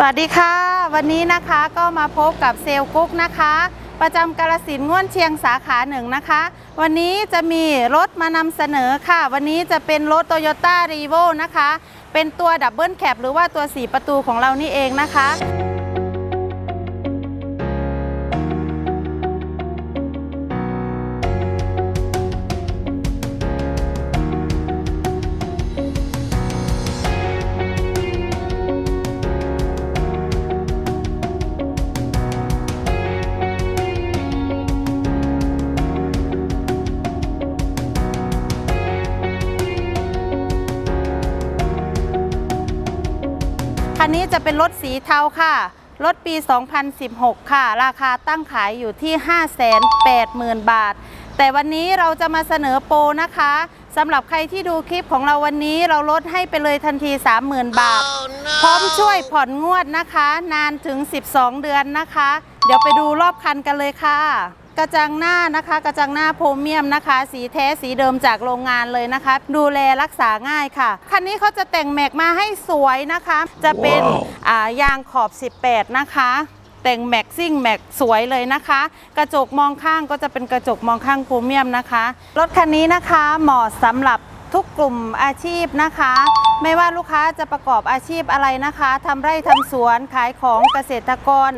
สวัสดีค่ะ วันนี้นะคะก็มาพบกับเซลล์กุ๊กนะคะ ประจำกาลสินธุ์ง่วนเชียงสาขาหนึ่งนะคะ วันนี้จะมีรถมานำเสนอค่ะ วันนี้จะเป็นรถ Toyota r e v o นะคะ เป็นตัวดับเบิลแคปหรือว่าตัว 4 ประตูของเรานี่เองนะคะ นนี้จะเป็นรถสีเทาค่ะ รถปี 2016 ค่ะ ราคาตั้งขายอยู่ที่ 580,000 บาท แต่วันนี้เราจะมาเสนอโปรนะคะสำหรับใครที่ดูคลิปของเราวันนี้เราลดให้ไปเลยทันที 30,000 บาทพร้อมช่วยผ่อนงวดนะคะ นานถึง 12 เดือนนะคะ เดี๋ยวไปดูรอบคันกันเลยค่ะ กระจังหน้านะคะ กระจังหน้าโพรเมียมนะคะ สีแท้สีเดิมจากโรงงานเลยนะคะ ดูแลรักษาง่ายค่ะ คันนี้เขาจะแต่งแม็กมาให้สวยนะคะ จะเป็นอ่ายางขอบ 18 นะคะแต่งแม็กซิ่งแม็กสวยเลยนะคะ กระจกมองข้างก็จะเป็นกระจกมองข้างโพรเมียมนะคะ รถคันนี้นะคะเหมาะสำหรับทุกกลุ่มอาชีพนะคะ ไม่ว่าลูกค้าจะประกอบอาชีพอะไรนะคะทำไร่ทำสวนขายของเกษตรกร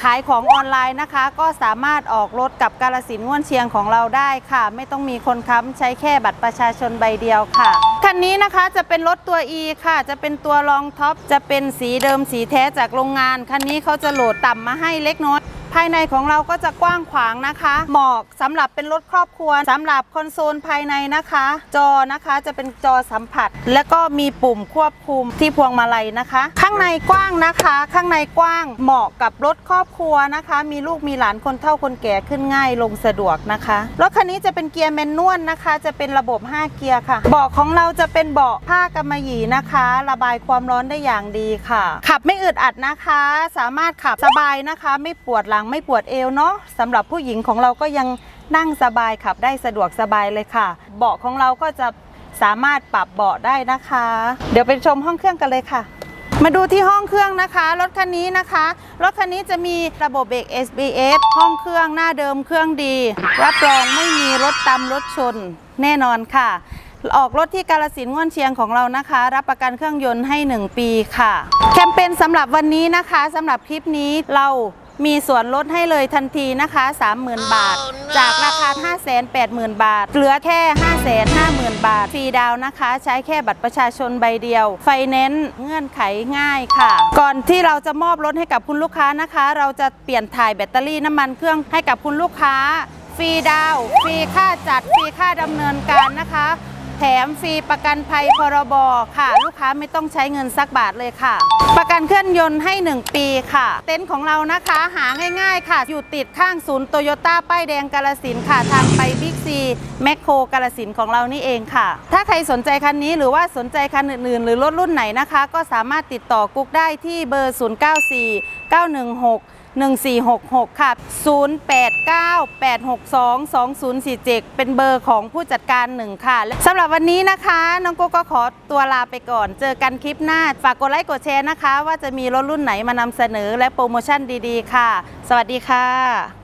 ขายของออนไลน์นะคะ ก็สามารถออกรถกับกาลสินธุ์ง่วนเชียงของเราได้ค่ะ ไม่ต้องมีคนค้ำใช้แค่บัตรประชาชนใบเดียวค่ะคันนี้นะคะจะเป็นรถตัว E ค่ะ จะเป็นตัวรองท็อปจะเป็นสีเดิมสีแท้จากโรงงานคันนี้เขาจะโหลดต่ำมาให้เล็กน้อยภายในของเราก็จะกว้างขวางนะคะ เหมาะสำหรับเป็นรถครอบครัวสำหรับคอนโซลภายในนะคะ จอนะคะจะเป็นจอสัมผัส แล้วก็มีปุ่มควบคุมที่พวงมาลัยนะคะางในกว้างนะคะ ข้างในกว้างเหมาะกับรถครอบครัวนะคะ มีลูกมีหลานคนเฒ่าคนแก่ขึ้นง่ายลงสะดวกนะคะรถคันนี้จะเป็นเกียร์แมนนวลนะคะ จะเป็นระบบ 5 เกียร์ค่ะ เบาะของเราจะเป็นเบาะผ้ากำมะหยี่นะคะ ระบายความร้อนได้อย่างดีค่ะ ขับไม่อึดอัดนะคะ สามารถขับสบายนะคะ ไม่ปวดหลังไม่ปวดเอวเนาะสำหรับผู้หญิงของเราก็ยังนั่งสบายขับได้สะดวกสบายเลยค่ะ เบาะของเราก็จะสามารถปรับเบาะได้นะคะ เดี๋ยวไปชมห้องเครื่องกันเลยค่ะ มาดูที่ห้องเครื่องนะคะ รถคันนี้นะคะ รถคันนี้จะมีระบบเบรก SBS ห้องเครื่องหน้าเดิมเครื่องดีรับรองไม่มีรถตำรถชนแน่นอนค่ะ ออกรถที่กาลสินง่วนเชียงของเรานะคะ รับประกันเครื่องยนต์ให้ 1 ปีค่ะ แคมเปญสำหรับวันนี้นะคะสำหรับคลิปนี้เรา มีส่วนลดให้เลยทันทีนะคะ 30,000 บาทจากราคา 580,000 บาท เหลือแค่ 550,000 บาท ฟรีดาวน์นะคะ ใช้แค่บัตรประชาชนใบเดียว ไฟแนนซ์เงื่อนไขง่ายค่ะ ก่อนที่เราจะมอบรถให้กับคุณลูกค้านะคะ เราจะเปลี่ยนถ่ายแบตเตอรี่น้ำมันเครื่องให้กับคุณลูกค้า ฟรีดาวน์ฟรีค่าจัด ฟรีค่าดำเนินการนะคะ แถมฟรีประกันภัยพรบค่ะ ลูกค้าไม่ต้องใช้เงินสักบาทเลยค่ะ ประกันเครื่องยนต์ให้ 1 ปีค่ะ เต็นท์ของเรานะคะหาง่ายๆค่ะ อยู่ติดข้างศูนย์โตโยต้าป้ายแดงกาลสินค่ะ ทางไปบิ๊กซีแมคโครกาลสินของเรานี่เองค่ะ ถ้าใครสนใจคันนี้หรือว่าสนใจคันอื่นๆ หรือรถรุ่นไหนนะคะ ก็สามารถติดต่อกุ๊กได้ที่เบอร์ 094 916 1466 ค่ะ 0898622047 เป็นเบอร์ของผู้จัดการหนึ่งค่ะและสำหรับวันนี้นะคะ น้องโกก็ขอตัวลาไปก่อน เจอกันคลิปหน้า ฝากกดไลค์กดแชร์นะคะ ว่าจะมีรถรุ่นไหนมานำเสนอและโปรโมชั่นดีๆ ค่ะ สวัสดีค่ะ